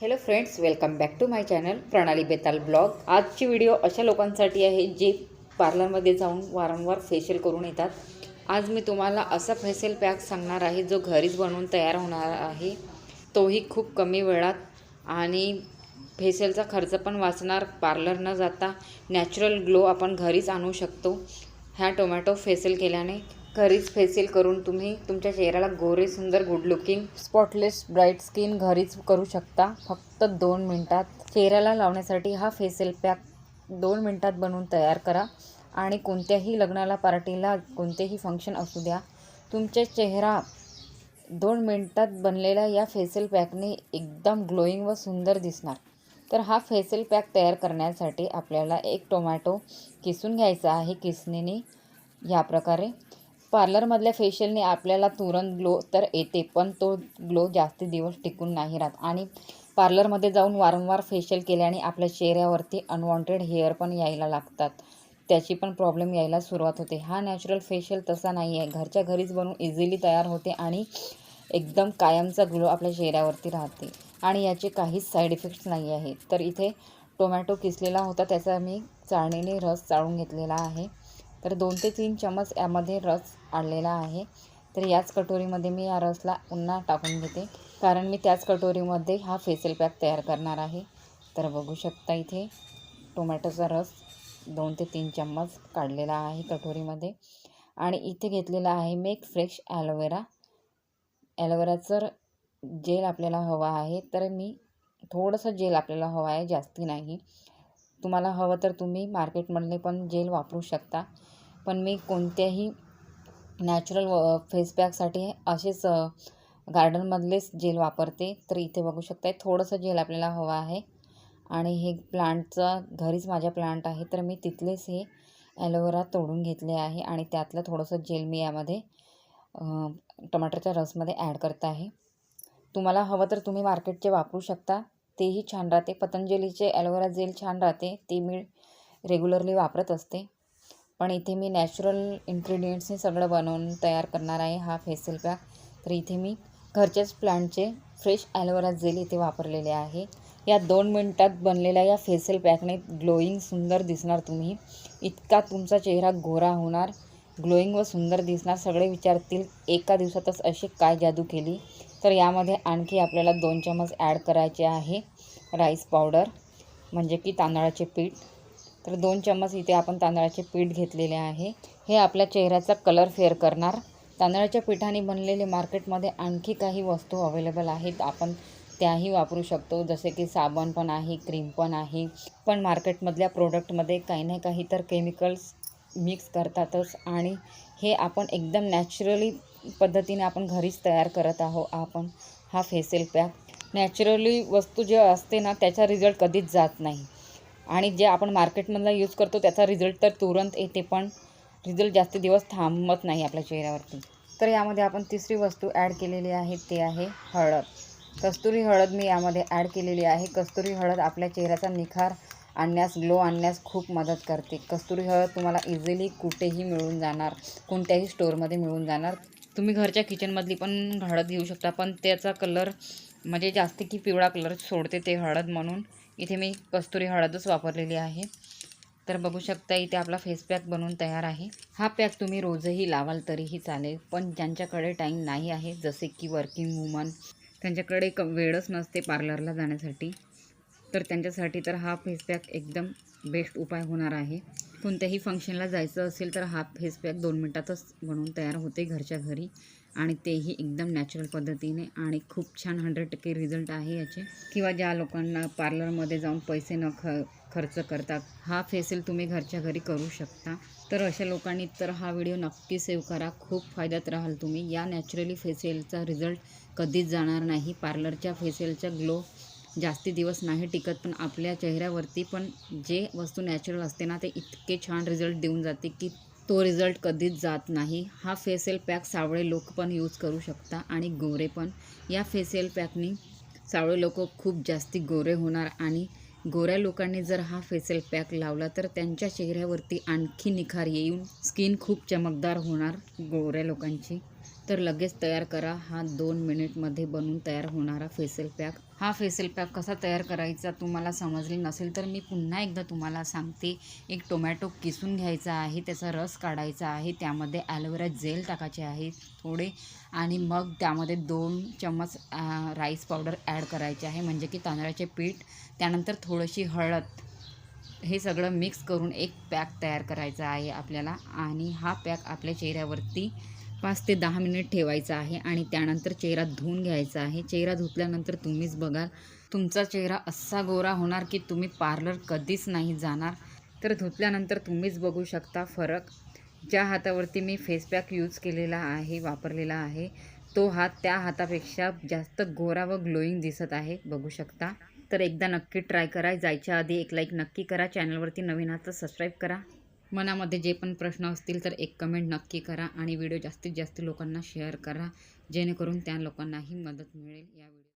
Hello friends welcome back to my channel Pranali Betal vlog आजची video अशा लोकांसाठी आहे जे पार्लरमध्ये जाऊन वारंवार फेशियल करून येतात. आज मी तुम्हाला असा फेशियल पॅक सांगणार आहे जो घरीच बनवून तयार होणार आहे. तोही खूप कमी वेळात. आणि फेशियलचा खर्च पण वाचणार पार्लर न जाता नॅचरल ग्लो आपण घरीच आणू शकतो. ह्या टोमॅटो फेशियल केल्याने घरीच फेसिल करून तुम्ही तुमच्या चेहऱ्याला गोरे सुंदर good looking spotless bright skin घरीच करू शकता. फक्त दोन मिनटात. चेहऱ्याला लावण्यासाठी हा फेशियल पॅक दोन मिनटात बनवून तयार करा आणि कोणत्याही लग्नाला पार्टीला कोणतेही फंक्शन असू द्या तुमच्या चेहरा दोन मिनटात बनलेल्या या फेशियल पॅकने एकदम ग्लोईंग व सुंदर दिसणार. तर हा फेशियल पॅक तयार करण्यासाठी आपल्याला एक टोमॅटो किसून घ्यायचा आहे किसणीने या प्रकारे. पार्लरमधल्या फेशियलने आपल्याला तुरंत ग्लो तर येते पण तो ग्लो जास्त दिवस टिकून नाही राहत. आणि पार्लरमध्ये जाऊन वारंवार फेशियल केल्याने आपल्या चेहऱ्यावरती अनवॉन्टेड हेअर पण यायला लागतात. त्याची पण प्रॉब्लेम यायला सुरुवात होते. हा नॅचरल फेशियल तसा नाही आहे घरच्या घरीच बनवून इझिली तयार होते आणि एकदम कायमचा ग्लो आपल्या चेहऱ्यावरती राहते. आणि याचे काहीच साईड इफेक्ट्स नाही आहे तर इथे टोमॅटो किसलेला होता त्याचा मी चाळणीने रस चाळून घेतलेला आहे. तर दोन ते तीन चमच यामध्ये रस आणलेला आहे. तर याच कटोरीमध्ये मी या रसला पुन्हा टाकून घेते. कारण मी त्याच कटोरीमध्ये हा फेसल पॅक तयार करणार आहे. तर बघू शकता इथे टोमॅटोचा रस दोन ते तीन चम्मच काढलेला आहे कटोरीमध्ये. आणि इथे घेतलेला आहे मी एक फ्रेश ॲलोवेरा. ॲलोवेराचं जेल आपल्याला हवा आहे. तर मी थोडंसं जेल आपल्याला हवं आहे जास्ती नाही. तुम्हाला हवं तर तुम्ही मार्केटमधले पण जेल वापरू शकता. पण मी कोणत्याही नॅचरल फेसपॅकसाठी असेच गार्डनमधलेच जेल वापरते. तर इथे बघू शकता थोडंसं जेल आपल्याला हवं आहे. आणि हे प्लांटचं घरीच माझ्या प्लांट आहे. तर मी तिथलेच हे ॲलोवेरा तोडून घेतले आहे. आणि त्यातलं थोडंसं जेल मी यामध्ये टमाटरच्या रसमध्ये ॲड करत आहे. तुम्हाला हवं तर तुम्ही मार्केटचे वापरू शकता. तेही छान राहते. पतंजलीचे ॲलोवेरा जेल छान राहते. ते मी रेग्युलरली वापरत असते. पण इथे मी नॅचरल इन्ग्रेडियंट्सने सगळं बनवून तयार करणार आहे हा फेसियल पॅक. तर इथे मी घरच्याच प्लांटचे फ्रेश ॲलोवेरा जेल इथे वापरलेले आहे. या दोन मिनटात बनलेल्या या फेसियल पॅकने ग्लोईंग सुंदर दिसणार तुम्ही. इतका तुमचा चेहरा गोरा होणार. ग्लोईंग व सुंदर दिसणार सगळे विचारतील एका दिवसातच अशी काय जादू केली? तर यामध्ये आणखी आपल्याला दोन चमच ॲड करायचे आहे. राईस पावडर म्हणजे की तांदळाचे पीठ तर दोन चम्मच इथे आपण तांदळाचे पीठ घेतलेले आहे. हे आपल्या चेहऱ्याचा कलर फेअर करणार. तांदळाच्या पिठाने बनलेले मार्केटमध्ये आणखी काही वस्तू अवेलेबल आहेत. आपण त्याही वापरू शकतो. जसे की साबण पण आहे क्रीम पण आहे. पण मार्केटमधल्या प्रोडक्टमध्ये काही ना काही तर केमिकल्स मिक्स करतातच. आणि हे आपण एकदम नॅचरली पद्धतीने आपण घरीच तयार करत आहो आपण हा फेशियल पॅक नॅचरली वस्तू जे असते ना त्याचा रिझल्ट कधीच जात नाही. आणि जे आपण मार्केटमधला यूज करतो त्याचा रिझल्ट तर तुरंत येते पण रिझल्ट जास्त दिवस थांबत नाही आपल्या चेहऱ्यावरती. तर यामध्ये आपण तिसरी वस्तू ॲड केलेली आहे ते आहे हळद. कस्तुरी हळद मी यामध्ये ॲड केलेली आहे. कस्तुरी हळद आपल्या चेहऱ्याचा निखार आणण्यास ग्लो आणण्यास खूप मदत करते. कस्तुरी हळद तुम्हाला इझिली कुठेही मिळून जाणार कोणत्याही स्टोअरमध्ये मिळून जाणार. तुम्ही घरच्या किचनमधली पण हळद घेऊ शकता पण त्याचा कलर म्हणजे जास्त की पिवळा कलर सोडते ते हळद म्हणून. इथे मी कस्तुरी हळदच वापरलेली आहे. तर बघू शकता इथे आपला फेस पॅक बनवून तयार आहे. हा पॅक तुम्ही रोजही लावाल तरीही चालेल पण ज्यांच्याकडे टाईम नाही आहे जसे की वर्किंग वुमन त्यांच्याकडे क वेळच नसते पार्लरला जाण्यासाठी. तर त्यांच्यासाठी तर हा फेस पॅक एकदम बेस्ट उपाय होणार आहे. कोणत्याही फंक्शनला जायचं असेल तर हा फेस पॅक दोन मिनटातच बनवून तयार होते घरच्या घरी. आणि तेही एकदम नॅचरल पद्धतीने आणि खूप छान हंड्रेड टक्के रिझल्ट आहे याचे. किंवा ज्या लोकांना पार्लरमध्ये जाऊन पैसे न ख खर्च करतात हा फेशियल तुम्ही घरच्या घरी करू शकता. तर अशा लोकांनी तर हा व्हिडिओ नक्की सेव्ह करा. खूप फायद्यात राहाल तुम्ही. या नॅचरली फेशियलचा रिझल्ट कधीच जाणार नाही. पार्लरच्या फेशियलचा ग्लो जास्ती दिवस नाही टिकत पण आपल्या चेहऱ्यावरती पण जे वस्तू नॅचरल असते ना ते इतके छान रिझल्ट देऊन जाते की तो रिझल्ट कधीच जात नाही. हा फेसेल पॅक सावळे लोक पण यूज करू शकता आणि गोरे पण. या फेसेल पॅकनी सावळे लोक खूप जास्ती गोरे होणार आणि गोऱ्या लोकांनी जर हा फेसेल पॅक लावला तर त्यांच्या चेहऱ्यावरती आणखी निखार येऊन स्किन खूप चमकदार होणार गोऱ्या लोकांची. तर लगेच तयार करा. हा दोन मिनिटमध्ये बनवून तयार होणारा फेशियल पॅक हा फेशियल पॅक कसा तयार करायचा तुम्हाला समजले नसेल तर मी पुन्हा एकदा तुम्हाला सांगते. एक टोमॅटो किसून घ्यायचा आहे त्याचा रस काढायचा आहे त्यामध्ये ॲलोवेरा जेल टाकायचे आहे थोडे. आणि मग त्यामध्ये दोन चम्मच राईस पावडर ॲड करायचे आहे म्हणजे की तांदळाचे पीठ त्यानंतर थोडीशी हळद. हे सगळं मिक्स करून एक पॅक तयार करायचा आहे आपल्याला. आणि हा पॅक आपल्या चेहऱ्यावरती पाच ते दहा मिनिट ठेवायचं आहे आणि त्यानंतर चेहरा धुवून घ्यायचा आहे. चेहरा धुतल्यानंतर तुम्हीच बघाल. तुमचा चेहरा असा गोरा होणार की तुम्ही पार्लर कधीच नाही जाणार. तर धुतल्यानंतर तुम्हीच बघू शकता फरक. ज्या हातावरती मी फेस पॅक यूज केलेला आहे वापरलेला आहे तो हात त्या हातापेक्षा जास्त गोरा व ग्लोईंग दिसत आहे. बघू शकता. तर एकदा नक्की ट्राय करा. जायच्या आधी एक लाईक नक्की करा. चॅनलवरती नवीन आहात तर सबस्क्राईब करा. मनामध्ये जे पण प्रश्न असतील तर एक कमेंट नक्की करा आणि व्हिडिओ जास्तीत जास्त लोकांना शेअर करा. जेणेकरून त्या लोकांनाही मदत मिळेल या व्हिडिओ